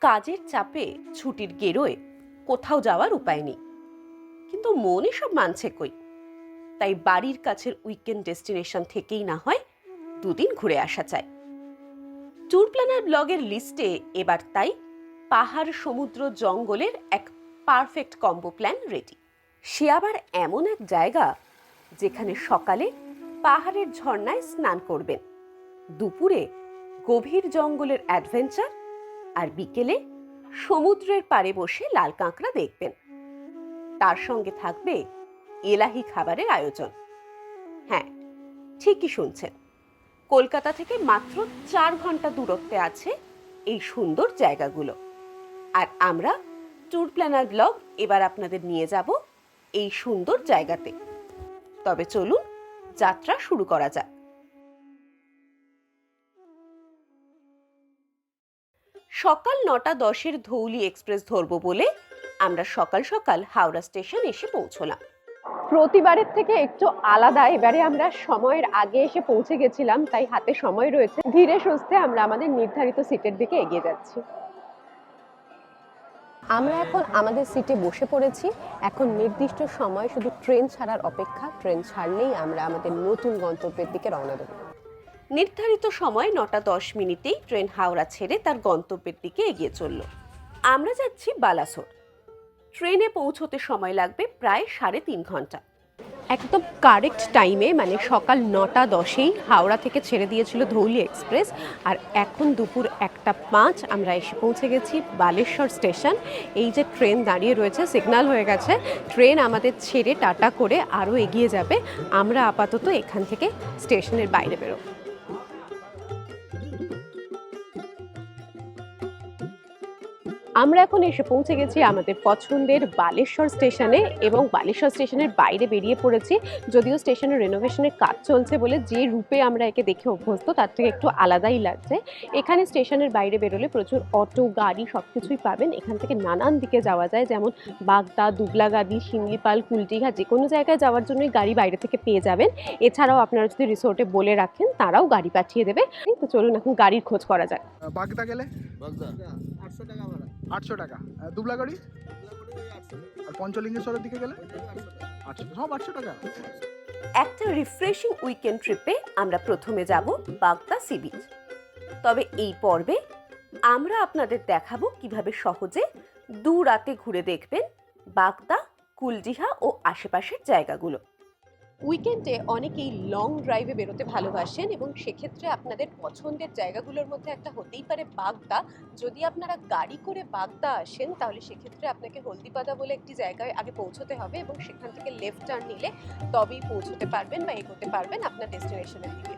কাজের চাপে ছুটির গেরোয় কোথাও যাওয়ার উপায় নেই। কিন্তু মন এসব মানছে কই? তাই বাড়ির কাছের উইকেন্ড ডেস্টিনেশন থেকেই না হয় দুদিন ঘুরে আসা চাই। ট্যুর প্ল্যানার ব্লগের লিস্টে এবার তাই পাহাড়, সমুদ্র, জঙ্গলের এক পারফেক্ট কম্বো প্ল্যান রেডি সে আবার এমন এক জায়গা যেখানে সকালে পাহাড়ের ঝর্ণায় স্নান করবেন। দুপুরে গভীর জঙ্গলের অ্যাডভেঞ্চার আর বিকেলে সমুদ্রের পাড়ে বসে লাল কাঁকড়া দেখবেন। তার সঙ্গে থাকবে এলাহি খাবারের আয়োজন। হ্যাঁ ঠিকই শুনছেন। কলকাতা থেকে মাত্র চার ঘণ্টা দূরত্বে আছে এই সুন্দর জায়গাগুলো। আর আমরা ট্যুর প্ল্যানার ব্লগ এবার আপনাদের নিয়ে যাব এই সুন্দর জায়গাতে। তবে চলুন, যাত্রা শুরু করা যাক। সকাল নটা দশের ধৌলি এক্সপ্রেস ধরবো বলে আমরা সকাল সকাল হাওড়া স্টেশন এসে পৌঁছলাম। প্রতিবারের থেকে একটু আলাদা। এবারে আমরা সময়ের আগে এসে পৌঁছে গেছিলাম তাই হাতে সময় রয়েছে। ধীরে সুস্থে আমরা আমাদের নির্ধারিত সিটের দিকে এগিয়ে যাচ্ছি। আমরা এখন আমাদের সিটে বসে পড়েছি। এখন নির্দিষ্ট সময় শুধু ট্রেন ছাড়ার অপেক্ষা। ট্রেন ছাড়লেই আমরা আমাদের নতুন গন্তব্যের দিকে রওনা দেবো। নির্ধারিত সময় নটা দশ মিনিটেই ট্রেন হাওড়া ছেড়ে তার গন্তব্যের দিকে এগিয়ে চলল। আমরা যাচ্ছি বালাসোর। ট্রেনে পৌঁছতে সময় লাগবে প্রায় সাড়ে তিন ঘণ্টা। একদম কারেক্ট টাইমে মানে সকাল নটা দশেই হাওড়া থেকে ছেড়ে দিয়েছিল ধৌলি এক্সপ্রেস আর এখন দুপুর একটা পাঁচ আমরা এসে পৌঁছে গেছি বালেশ্বর স্টেশন। এই যে ট্রেন দাঁড়িয়ে রয়েছে, সিগন্যাল হয়ে গেছে, ট্রেন আমাদের ছেড়ে টাটা করে আরও এগিয়ে যাবে। আমরা আপাতত এখান থেকে স্টেশনের বাইরে বেরোবো। আমরা এখন এসে পৌঁছে গেছি আমাদের পছন্দের বালেশ্বর স্টেশনে এবং বালেশ্বর স্টেশনের বাইরে বেরিয়ে পড়েছি। যদিও স্টেশনের রেনোভেশনের কাজ চলছে বলে যে রূপে আমরা একে দেখে অভ্যস্ত তার থেকে একটু আলাদাই লাগছে। এখানে স্টেশনের বাইরে বেরোলে প্রচুর অটো গাড়ি সব কিছুই পাবেন। এখান থেকে নানান দিকে যাওয়া যায় যেমন বাগদা দুবলাগাদি শিমলিপাল কুলটিঘা যে কোনো জায়গায় যাওয়ার জন্যই গাড়ি বাইরে থেকে পেয়ে যাবেন। এছাড়াও আপনারা যদি রিসোর্টে বলে রাখেন তারাও গাড়ি পাঠিয়ে দেবে। তো চলুন এখন গাড়ির খোঁজ করা যাক। বাগদা গেলে? আটশো টাকা ভাড়া। আটশো টাকা। দুবলাগাড়ি আর পঞ্চলিঙ্গেশ্বরের দিকে গেলে? আটশো সব আটশো টাকা। একটা রিফ্রেশিং উইকেন্ড ট্রিপে আমরা প্রথমে যাব বাগদা সি বিচ তবে এই পর্বে আমরা আপনাদের দেখাবো কীভাবে সহজে দু রাতে ঘুরে দেখবেন বাগদা কুলডিহা ও আশেপাশের জায়গাগুলো। উইকেন্ডে অনেকেই লং ড্রাইভে বেরোতে ভালোবাসেন এবং সেক্ষেত্রে আপনাদের পছন্দের জায়গাগুলোর মধ্যে একটা হতেই পারে বাগদা। যদি আপনারা গাড়ি করে বাগদা আসেন, তাহলে সেক্ষেত্রে আপনাকে হলদিপাদা বলে একটি জায়গায় আগে পৌঁছতে হবে এবং সেখান থেকে লেফট টার্ন নিলে তবেই পৌঁছতে পারবেন বা এগোতে পারবেন আপনার ডেস্টিনেশনের দিকে।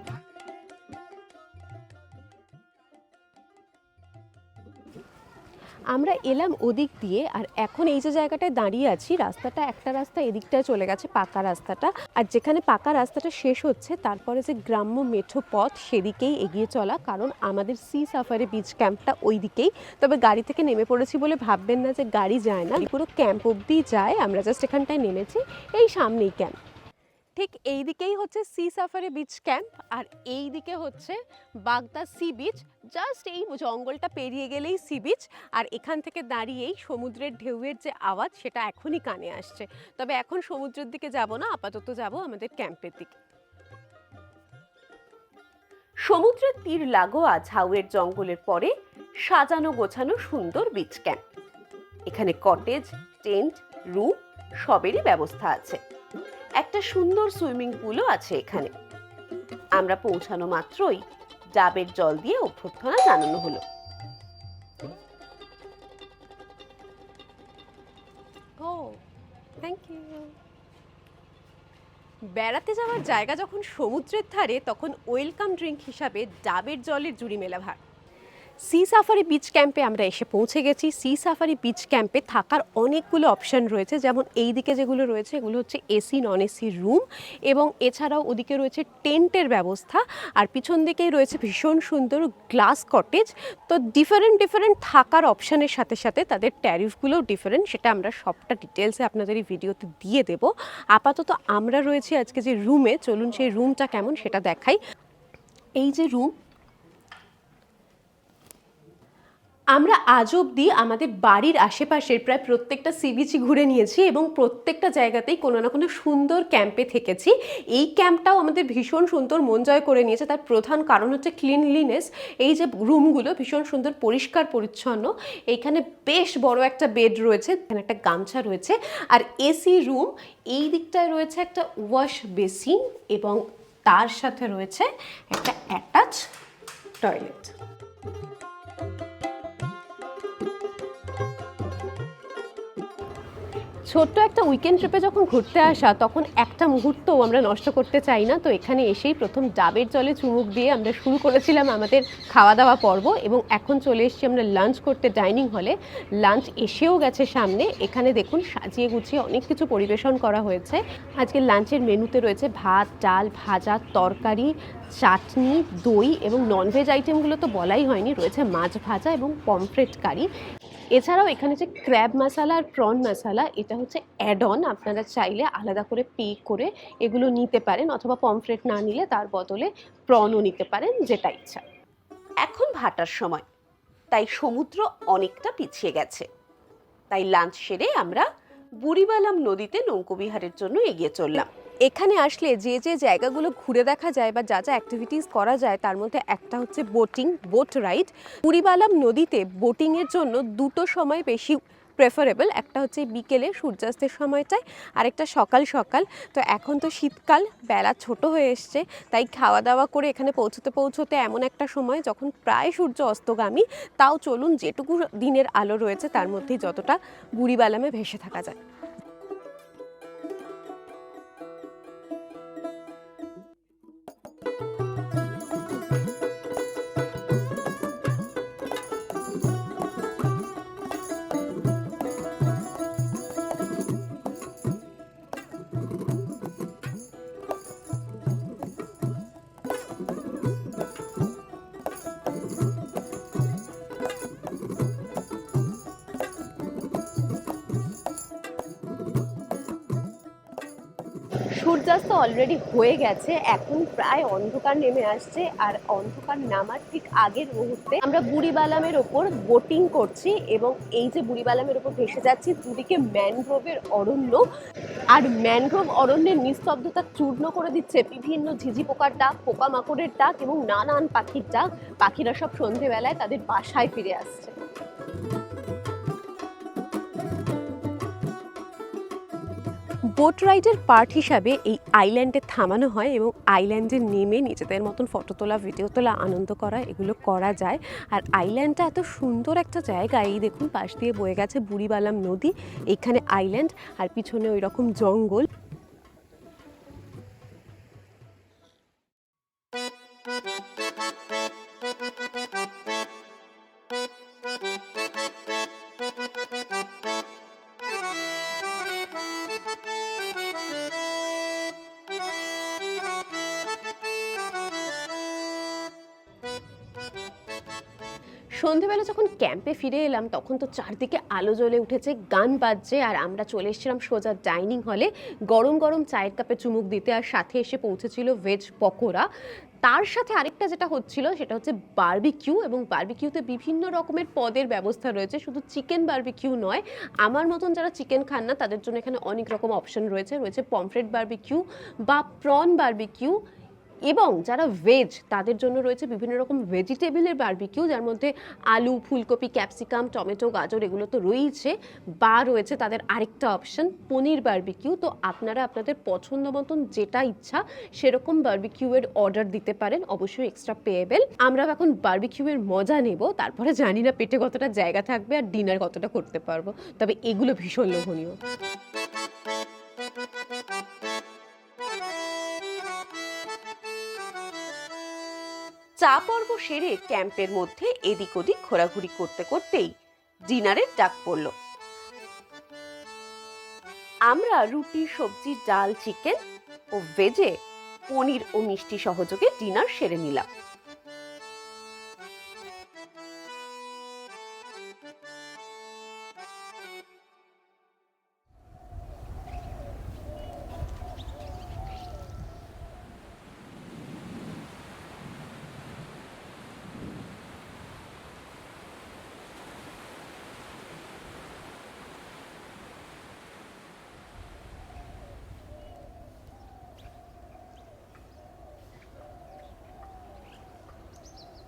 আমরা এলাম ওদিক দিয়ে, আর এখন এই যে জায়গাটায় দাঁড়িয়ে আছি, রাস্তাটা একটা রাস্তা এদিকটায় চলে গেছে, পাকা রাস্তাটা। আর যেখানে পাকা রাস্তাটা শেষ হচ্ছে, তারপরে যে গ্রাম্য মেঠো পথ সেদিকেই এগিয়ে চলা, কারণ আমাদের সি সাফারি বিচ ক্যাম্পটা ওই দিকেই তবে গাড়ি থেকে নেমে পড়েছি বলে ভাববেন না যে গাড়ি যায় না, পুরো ক্যাম্প অবধি যায়, আমরা জাস্ট এখানটায় নেমেছি, এই সামনেই ক্যাম্প। ঠিক এই দিকেই হচ্ছে সি সাফারি বিচ ক্যাম্প, আর এই দিকে হচ্ছে বাগদা সি বিচ জাস্ট এই জঙ্গলটা পেরিয়ে গেলেই সি বিচ আর এখান থেকে দাঁড়িয়েই সমুদ্রের ঢেউয়ের যে আওয়াজ, সেটা এখনই কানে আসছে। তবে এখন সমুদ্রের দিকে যাব না, আপাতত যাব আমাদের ক্যাম্পের দিকে। সমুদ্রের তীর লাগোয়া ঝাউয়ের জঙ্গলের পরে সাজানো গোছানো সুন্দর বিচ ক্যাম্প এখানে কটেজ টেন্ট রুম সবেরই ব্যবস্থা আছে। একটা সুন্দর সুইমিং পুলও আছে এখানে। আমরা পৌঁছানো মাত্রই ডাবের জল দিয়ে অভ্যর্থনা জানানো হলো। ও থ্যাংক ইউ বেড়াতে যাওয়ার জায়গা যখন সমুদ্রের ধারে, তখন ওয়েলকাম ড্রিঙ্ক হিসাবে ডাবের জলের জুড়ি মেলা ভার সি সাফারি বিচ ক্যাম্পে আমরা এসে পৌঁছে গেছি। সি সাফারি বিচ ক্যাম্পে থাকার অনেকগুলো অপশান রয়েছে। যেমন এই দিকে যেগুলো রয়েছে, এগুলো হচ্ছে এসি নন এসি রুম এবং এছাড়াও ওদিকে রয়েছে টেন্টের ব্যবস্থা। আর পিছন দিকেই রয়েছে ভীষণ সুন্দর গ্লাস কটেজ তো ডিফারেন্ট ডিফারেন্ট থাকার অপশানের সাথে সাথে তাদের ট্যারিফগুলোও ডিফারেন্ট সেটা আমরা সবটা ডিটেলসে আপনাদের এই ভিডিওতে দিয়ে দেব। আপাতত আমরা রয়েছি আজকে যে রুমে চলুন সেই রুমটা কেমন সেটা দেখাই। এই যে রুম আমরা আজ অবধি আমাদের বাড়ির আশেপাশের প্রায় প্রত্যেকটা সি বিচই ঘুরে নিয়েছি এবং প্রত্যেকটা জায়গাতেই কোনো না কোনো সুন্দর ক্যাম্পে থেকেছি। এই ক্যাম্পটাও আমাদের ভীষণ সুন্দর মন জয় করে নিয়েছে। তার প্রধান কারণ হচ্ছে ক্লিনলিনেস এই যে রুমগুলো ভীষণ সুন্দর, পরিষ্কার, পরিচ্ছন্ন। এইখানে বেশ বড় একটা বেড রয়েছে, এখানে একটা গামছা রয়েছে। আর এসি রুম এই দিকটায় রয়েছে একটা ওয়াশ বেসিন এবং তার সাথে রয়েছে একটা অ্যাটাচ টয়লেট ছোট্ট একটা উইকেন্ড ট্রিপে যখন ঘুরতে আসা, তখন একটা মুহূর্তও আমরা নষ্ট করতে চাই না। তো এখানে এসেই প্রথম ডাবের জলে চুমুক দিয়ে আমরা শুরু করেছিলাম আমাদের খাওয়া দাওয়া পর্ব এবং এখন চলে এসেছি আমরা লাঞ্চ করতে ডাইনিং হলে লাঞ্চ এসেও গেছে সামনে। এখানে দেখুন সাজিয়ে গুছিয়ে অনেক কিছু পরিবেশন করা হয়েছে। আজকে লাঞ্চের মেনুতে রয়েছে ভাত, ডাল, ভাজা, তরকারি, চাটনি, দই এবং ননভেজ আইটেমগুলো তো বলাই হয়নি। রয়েছে মাছ ভাজা এবং পমফ্রেট কারি এছাড়াও এখানে যে ক্র্যাব মশালা আর প্রন মশালা এটা হচ্ছে অ্যাড অন আপনারা চাইলে আলাদা করে পে করে এগুলো নিতে পারেন অথবা পমফ্রেট না নিলে তার বদলে প্রনও নিতে পারেন, যেটা ইচ্ছা। এখন ভাটার সময়। তাই সমুদ্র অনেকটা পিছিয়ে গেছে। তাই লাঞ্চ সেরে আমরা বুড়িবালাম নদীতে নৌকোবিহারের জন্য এগিয়ে চললাম। এখানে আসলে যে যে জায়গাগুলো ঘুরে দেখা যায় বা যা যা অ্যাক্টিভিটিস করা যায়, তার মধ্যে একটা হচ্ছে বোটিং বোট রাইড পুরীবালাম নদীতে বোটিংয়ের জন্য দুটো সময় বেশি প্রেফারেবল একটা হচ্ছে বিকেলে সূর্যাস্তের সময়টায়, আরেকটা সকাল সকাল। তো এখন তো শীতকাল, বেলা ছোট হয়ে এসছে, তাই খাওয়া দাওয়া করে এখানে পৌঁছতে পৌঁছতে এমন একটা সময় যখন প্রায় সূর্য অস্তগামী, তাও চলুন যেটুকু দিনের আলো রয়েছে, তার মধ্যেই যতটা বুড়িবালামে ভেসে থাকা যায়। সূর্যাস্ত অলরেডি হয়ে গেছে, এখন প্রায় অন্ধকার নেমে আসছে আর অন্ধকার নামার ঠিক আগের মুহূর্তে আমরা বুড়িবালামের ওপর বোটিং করছি এবং এই যে বুড়িবালামের ওপর ভেসে যাচ্ছি, দুদিকে ম্যানগ্রোভের অরণ্য আর ম্যানগ্রোভ অরণ্যের নিস্তব্ধতা চূর্ণ করে দিচ্ছে বিভিন্ন ঝিঝি পোকার ডাক, পোকামাকড়ের ডাক এবং নানান পাখির ডাক। পাখিরা সব সন্ধেবেলায় তাদের বাসায় ফিরে আসছে। বোট রাইডের পার্ট হিসাবে এই আইল্যান্ডে থামানো হয় এবং আইল্যান্ডে নেমে নিজেদের মতন ফটো তোলা, ভিডিও তোলা, আনন্দ করা, এগুলো করা যায়। আর আইল্যান্ডটা এত সুন্দর একটা জায়গা, এই দেখুন, পাশ দিয়ে বয়ে গেছে বুড়িবালাম নদী, এখানে আইল্যান্ড, আর পিছনে ওই রকম জঙ্গল। সন্ধেবেলা যখন ক্যাম্পে ফিরে এলাম, তখন তো চারদিকে আলো জ্বলে উঠেছে, গান বাজছে, আর আমরা চলে এসেছিলাম সোজা ডাইনিং হলে গরম গরম চায়ের কাপে চুমুক দিতে, আর সাথে এসে পৌঁছেছিল ভেজ পকোড়া। তার সাথে আরেকটা যেটা হচ্ছিল, সেটা হচ্ছে বার্বিকিউ এবং বার্বিকিউতে বিভিন্ন রকমের পদের ব্যবস্থা রয়েছে। শুধু চিকেন বার্বিকিউ নয়, আমার মতন যারা চিকেন খান না, তাদের জন্য এখানে অনেক রকম অপশন রয়েছে। রয়েছে পমফ্রেট বার্বিকিউ বা প্রন বারবিকিউ এবং যারা ভেজ তাদের জন্য রয়েছে বিভিন্ন রকম ভেজিটেবলের বারবিকিউ যার মধ্যে আলু, ফুলকপি ক্যাপসিকাম টমেটো গাজর, এগুলো তো রয়েছে। বা রয়েছে তাদের আরেকটা অপশন পনির বারবিকিউ তো আপনারা আপনাদের পছন্দ মতন যেটা ইচ্ছা, সেরকম বারবিকিউয়ের অর্ডার দিতে পারেন। অবশ্যই এক্সট্রা পেয়েবেল আমরা এখন বারবিকিউয়ের মজা নেব। তারপরে জানি না পেটে কতটা জায়গা থাকবে আর ডিনার কতটা করতে পারব। তবে এগুলো ভীষণ লোভনীয়। চা পর্ব সেরে ক্যাম্পের মধ্যে এদিক ওদিক ঘোরাঘুরি করতে করতেই ডিনারের ডাক পড়ল। আমরা রুটি, সবজি, ডাল, চিকেন ও ভেজে পনির ও মিষ্টি সহযোগে ডিনার সেরে নিলাম।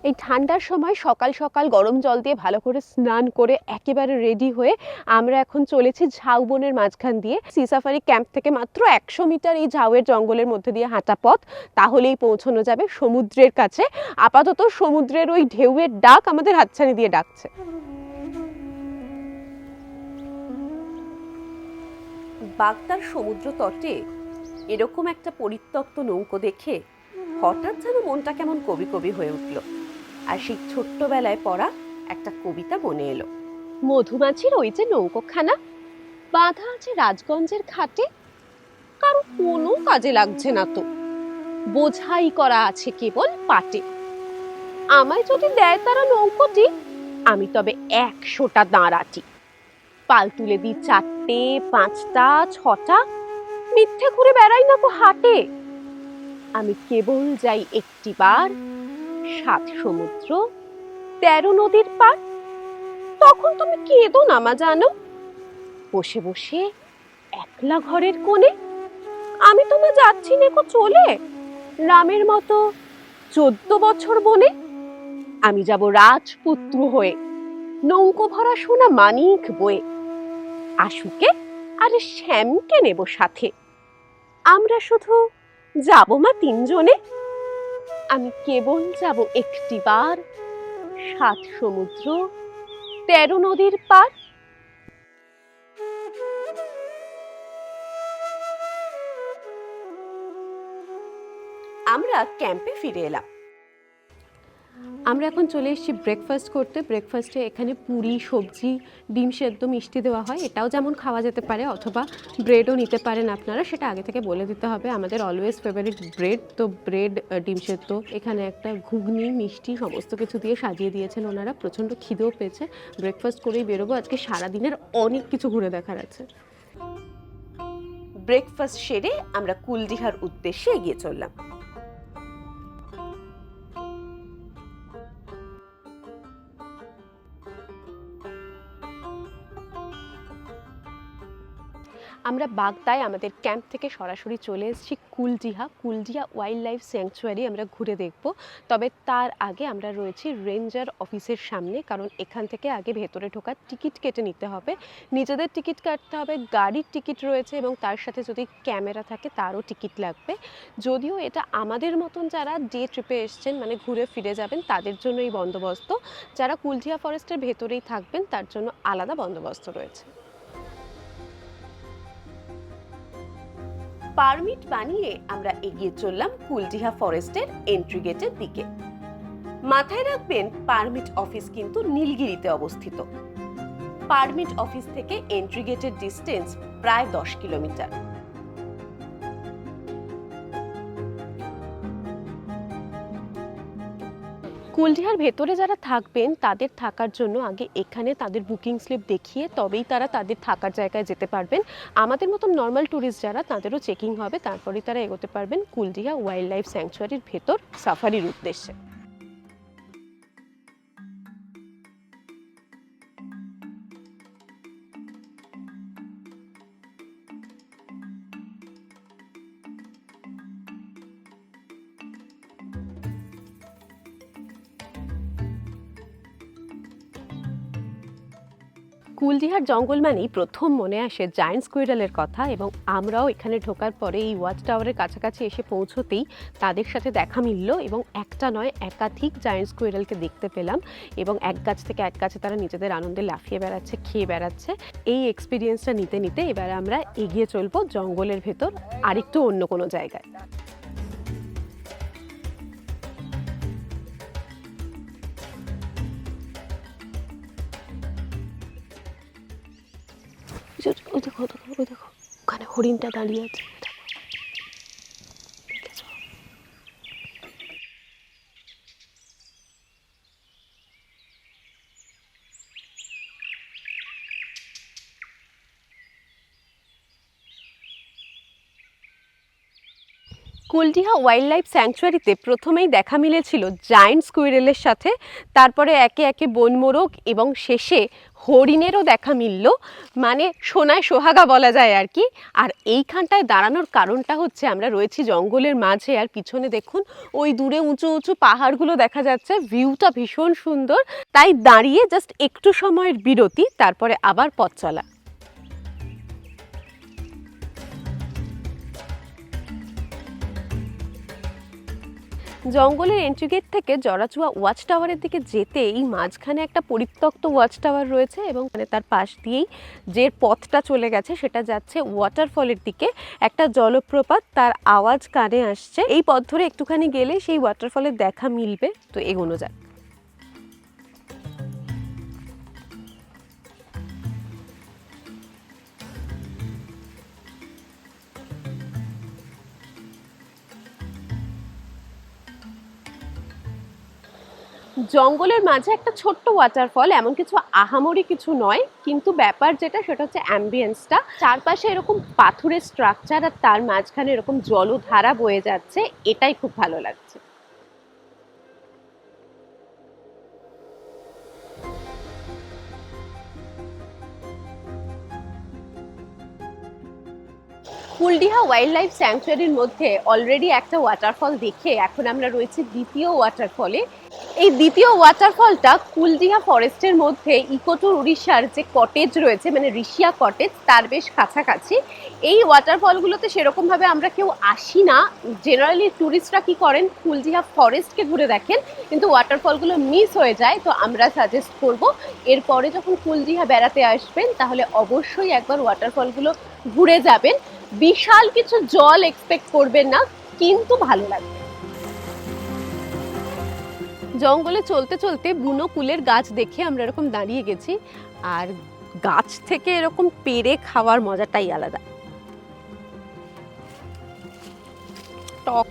এই ঠান্ডার সময় সকাল সকাল গরম জল দিয়ে ভালো করে স্নান করে একেবারে রেডি হয়ে আমরা এখন চলেছি ঝাউবনের মাঝখান দিয়ে। সি সাফারি ক্যাম্প থেকে মাত্র একশো মিটার এই ঝাউয়ের জঙ্গলের মধ্যে দিয়ে হাঁটা পথ। তাহলেই পৌঁছানো যাবে সমুদ্রের কাছে। আপাতত সমুদ্রের ওই ঢেউয়ের ডাক আমাদের হাতছানি দিয়ে ডাকছে। বাগদার সমুদ্র তটে এরকম একটা পরিত্যক্ত নৌকো দেখে হঠাৎ যেন মনটা কেমন কবি কবি হয়ে উঠল। আর সেই ছোট্টবেলায় পড়া একটা কবিতা মনে এলো। মধুমাছির ওই যে নৌকোখানা, বাঁধা আছে রাজগঞ্জের ঘাটে কারও কোনো কাজে লাগছে না তো। বোঝাই করা আছে কেবল পাটে। আমায় যদি দেয় তারা নৌকোটি, আমি তবে একশোটা দাঁড়াটি। পাল তুলে দিই চারটে, পাঁচটা, ছটা, মিথ্যে ঘুরে বেড়াই না কো হাটে। আমি কেবল যাই একটিবার সাত সমুদ্র, তেরো নদীর পার তখন তুমি কেঁদো না মা, জানো? বসে বসে একলা ঘরের কোণে আমি তোমা যাচ্ছি নেকো চলে। রামের মতো চোদ্দ বছর বনে আমি যাব রাজপুত্র হয়ে, নৌকো ভরা সোনা মানিক বয়ে। আশুকে আরে শ্যামকে নেব সাথে। আমরা শুধু যাব মা তিনজনে। আমি কেবল যাব একটি একটিবার সাত সমুদ্র তেরো নদীর পার। আমরা ক্যাম্পে ফিরে এলাম। আমরা এখন চলে এসেছি ব্রেকফাস্ট করতে। ব্রেকফাস্টে এখানে পুরি, সবজি, ডিম সেদ্ধ, মিষ্টি দেওয়া হয়। এটাও যেমন খাওয়া যেতে পারে, অথবা ব্রেডও নিতে পারেন আপনারা, সেটা আগে থেকে বলে দিতে হবে। আমাদের অলওয়েজ ফেভারিট ব্রেড তো ব্রেড ডিম সেদ্ধ, এখানে একটা ঘুগনি, মিষ্টি, সমস্ত কিছু দিয়ে সাজিয়ে দিয়েছেন ওনারা। প্রচণ্ড খিদেও পেয়েছে। ব্রেকফাস্ট করেই বেরোবো। আজকে সারাদিনের অনেক কিছু ঘুরে দেখার আছে। ব্রেকফাস্ট সেরে আমরা কুলডিহার উদ্দেশ্যে এগিয়ে চললাম। আমরা বাগদায় আমাদের ক্যাম্প থেকে সরাসরি চলে এসেছি Kuldiha. Kuldiha wild life sanctuary আমরা ঘুরে দেখব। তবে তার আগে আমরা রয়েছি রেঞ্জার অফিসের সামনে, কারণ এখান থেকে আগে ভেতরে ঢোকার টিকিট কেটে নিতে হবে। নিজেদের টিকিট কাটতে হবে, গাড়ির টিকিট রয়েছে এবং তার সাথে যদি ক্যামেরা থাকে তারও টিকিট লাগবে। যদিও এটা আমাদের মতন যারা ডে ট্রিপে এসছেন মানে ঘুরে ফিরে যাবেন, তাদের জন্য এই বন্দোবস্ত। যারা কুলডিহা ফরেস্টের ভেতরেই থাকবেন, তার জন্য আলাদা বন্দোবস্ত রয়েছে। পারমিট বানিয়ে আমরা এগিয়ে চললাম কুলটিহা ফরেস্টের এন্ট্রি গেটের দিকে। মাথায় রাখবেন, পারমিট অফিস কিন্তু নীলগিরিতে অবস্থিত। পারমিট অফিস থেকে এন্ট্রি গেটের ডিস্টেন্স প্রায় দশ কিলোমিটার। কুলডিহার ভেতরে যারা থাকবেন, তাদের থাকার জন্য আগে এখানে তাদের বুকিং স্লিপ দেখিয়ে তবেই তারা তাদের থাকার জায়গায় যেতে পারবেন। আমাদের মতন নর্মাল ট্যুরিস্ট যারা, তাদেরও চেকিং হবে। তারপরেই তারা এগোতে পারবেন কুলডিহা ওয়াইল্ড লাইফ স্যাংচুয়ারির ভেতর সাফারির উদ্দেশ্যে। কুলডিহার জঙ্গল মানেই প্রথম মনে আসে জায়েন্ট স্কুইরালের কথা এবং আমরাও এখানে ঢোকার পরে এই ওয়াচ টাওয়ারের কাছাকাছি এসে পৌঁছতেই তাদের সাথে দেখা মিলল এবং একটা নয়, একাধিক জায়েন্ট স্কুইরালকে দেখতে পেলাম এবং এক গাছ থেকে এক গাছে তারা নিজেদের আনন্দে লাফিয়ে বেড়াচ্ছে, খেয়ে বেড়াচ্ছে। এই এক্সপিরিয়েন্সটা নিতে নিতে এবারে আমরা এগিয়ে চলবো জঙ্গলের ভেতর আরেকটু অন্য কোনো জায়গায়। ওই দেখো ওই দেখো, ওখানে হরিণটা দাঁড়িয়ে আছে। কুলডিহা ওয়াইল্ড লাইফ স্যাংচুয়ারিতে প্রথমেই দেখা মিলেছিল জায়েন্ট স্কুইরেলের সাথে, তারপরে একে একে বনমোরগ এবং শেষে হরিণেরও দেখা মিলল। মানে সোনায় সোহাগা বলা যায় আর কি। আর এইখানটায় দাঁড়ানোর কারণটা হচ্ছে আমরা রয়েছি জঙ্গলের মাঝে। আর পিছনে দেখুন, ওই দূরে উঁচু উঁচু পাহাড়গুলো দেখা যাচ্ছে। ভিউটা ভীষণ সুন্দর। তাই দাঁড়িয়ে জাস্ট একটু সময়ের বিরতি, তারপরে আবার পথ চলা। জঙ্গলের এন্ট্রি গেট থেকে জরাচুয়া ওয়াচ টাওয়ারের দিকে যেতে এই মাঝখানে একটা পরিত্যক্ত ওয়াচ টাওয়ার রয়েছে এবং মানে তার পাশ দিয়েই যে পথটা চলে গেছে সেটা যাচ্ছে ওয়াটারফলের দিকে। একটা জলপ্রপাত তার আওয়াজ কানে আসছে। এই পথ ধরে একটুখানি গেলে সেই ওয়াটারফলের দেখা মিলবে। তো এগোনো যাক। জঙ্গলের মাঝে একটা ছোট্ট ওয়াটারফল এমন কিছু আহামরি কিছু নয়, কিন্তু ব্যাপার যেটা, সেটা হচ্ছে অ্যাম্বিয়েন্সটা চারপাশে এরকম পাথুরের স্ট্রাকচার আর তার মাঝখানে এরকম জলধারা বয়ে যাচ্ছে, এটাই খুব ভালো লাগছে। কুলডিহা ওয়াইল্ড লাইফ স্যাংচুয়ারির মধ্যে অলরেডি একটা ওয়াটারফল দেখে এখন আমরা রয়েছি দ্বিতীয় ওয়াটারফলে এই দ্বিতীয় ওয়াটারফলটা কুলডিহা ফরেস্টের মধ্যে ইকোটুর উড়িষ্যার যে কটেজ রয়েছে মানে ঋষিয়া কটেজ তার বেশ কাছাকাছি। এই ওয়াটারফলগুলোতে সেরকমভাবে আমরা কেউ আসি না। জেনারেলি ট্যুরিস্টরা কি করেন? কুলডিহা ফরেস্টকে ঘুরে দেখেন। কিন্তু ওয়াটারফলগুলো মিস হয়ে যায়, তো আমরা সাজেস্ট করব, এরপরে যখন কুলডিহা বেড়াতে আসবেন, তাহলে অবশ্যই একবার ওয়াটারফলগুলো ঘুরে যাবেন। বিশাল কিছু জল এক্সপেক্ট করবেন না, কিন্তু ভালো লাগবে। জঙ্গলে চলতে চলতে বুনো কুলের গাছ দেখে আমরা এরকম দাঁড়িয়ে গেছি, আর গাছ থেকে এরকম পেরে খাওয়ার মজাটাই আলাদা। টক।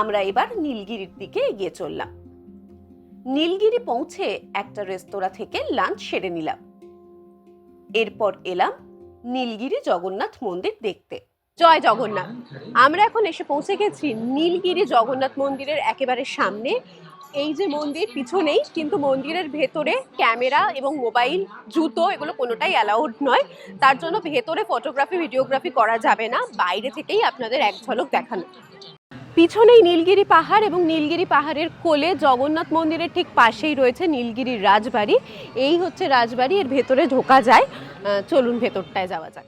আমরা এবার নীলগিরির দিকে এগিয়ে চললাম। নীলগিরি পৌঁছে একটা রেস্তোরাঁ থেকে লাঞ্চ সেরে নিলাম। এরপর এলাম নীলগিরি জগন্নাথ মন্দির দেখতে। জয় জগন্নাথ। আমরা এখন এসে পৌঁছে গেছি নীলগিরি জগন্নাথ মন্দিরের একেবারে সামনে। এই যে মন্দির পিছনেই কিন্তু মন্দিরের ভেতরে ক্যামেরা এবং মোবাইল, জুতো এগুলো কোনোটাই অ্যালাউড নয়। তার জন্য ভেতরে ফটোগ্রাফি, ভিডিওগ্রাফি করা যাবে না। বাইরে থেকেই আপনাদের এক ঝলক দেখানো। পিছনেই নীলগিরি পাহাড় এবং নীলগিরি পাহাড়ের কোলে জগন্নাথ মন্দিরের ঠিক পাশেই রয়েছে নীলগিরির রাজবাড়ি। এই হচ্ছে রাজবাড়ি, এর ভেতরে ঢোকা যায়। চলুন ভেতরটায় যাওয়া যাক।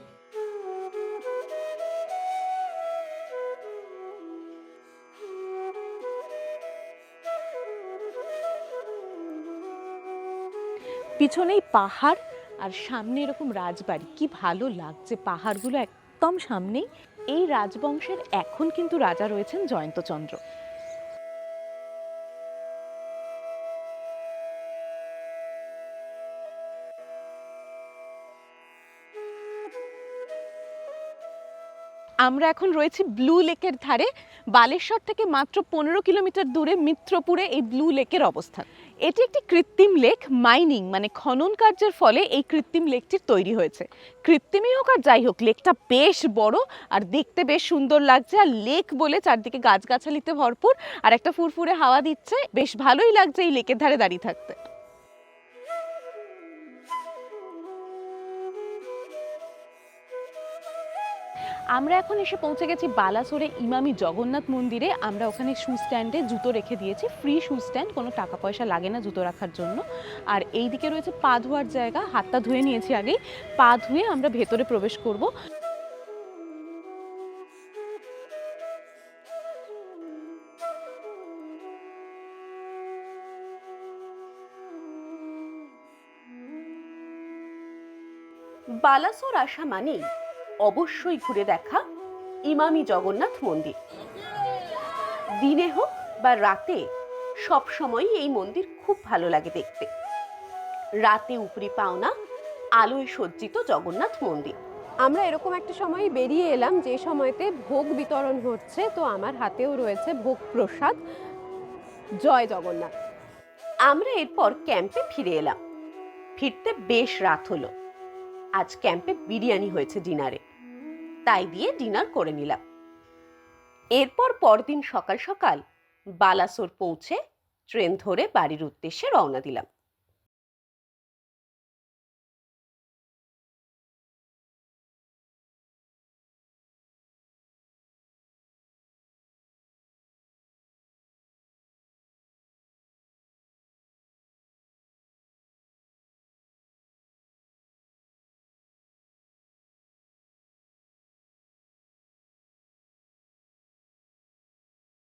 পিছনেই পাহাড় আর সামনে এরকম রাজবাড়ি। কি ভালো লাগছে পাহাড়গুলো একদম সামনেই এই রাজবংশের এখন কিন্তু রাজা রয়েছেন জয়ন্তচন্দ্র। আমরা এখন রয়েছি ব্লু লেকের ধারে। বালেশ্বর থেকে মাত্র পনেরো কিলোমিটার দূরে মিত্রপুরে এই ব্লু লেকের অবস্থান। এটি একটি কৃত্রিম লেক মাইনিং মানে খনন কার্যের ফলে এই কৃত্রিম লেকটির তৈরি হয়েছে। কৃত্রিমই হোক আর যাই হোক, লেকটা বেশ বড় আর দেখতে বেশ সুন্দর লাগছে আর লেক বলে চারদিকে গাছগাছালিতে ভরপুর আর একটা ফুরফুরে হাওয়া দিচ্ছে। বেশ ভালোই লাগছে এই লেকের ধারে দাঁড়িয়ে থাকতে। আমরা এখন এসে পৌঁছে গেছি বালাসোরে ইমামি জগন্নাথ মন্দিরে। আমরা ওখানে শু স্ট্যান্ডে জুতো রেখে দিয়েছি। ফ্রি শু স্ট্যান্ড কোনো টাকা পয়সা লাগে না জুতো রাখার জন্য। আর এই দিকে রয়েছে পা ধোয়ার জায়গা। হাতটা ধুয়ে নিয়েছি আগেই। পা ধুয়ে আমরা ভেতরে প্রবেশ করব। বালাসোর আসা মানেই অবশ্যই ঘুরে দেখা ইমামি জগন্নাথ মন্দির। দিনে হোক বা রাতে সব সময় এই মন্দির খুব ভালো লাগে দেখতে। রাতে উপরি পাওনা আলোয় সজ্জিত জগন্নাথ মন্দির। আমরা এরকম একটা সময় বেরিয়ে এলাম, যে সময়তে ভোগ বিতরণ হচ্ছে, তো আমার হাতেও রয়েছে ভোগ প্রসাদ। জয় জগন্নাথ। আমরা এরপর ক্যাম্পে ফিরে এলাম। ফিরতে বেশ রাত হলো। আজ ক্যাম্পে বিরিয়ানি হয়েছে ডিনারে। তাই দিয়ে ডিনার করে নিলাম। এরপর পরদিন সকাল সকাল বালাসোর পৌঁছে ট্রেন ধরে বাড়ির উদ্দেশ্যে রওনা দিলাম।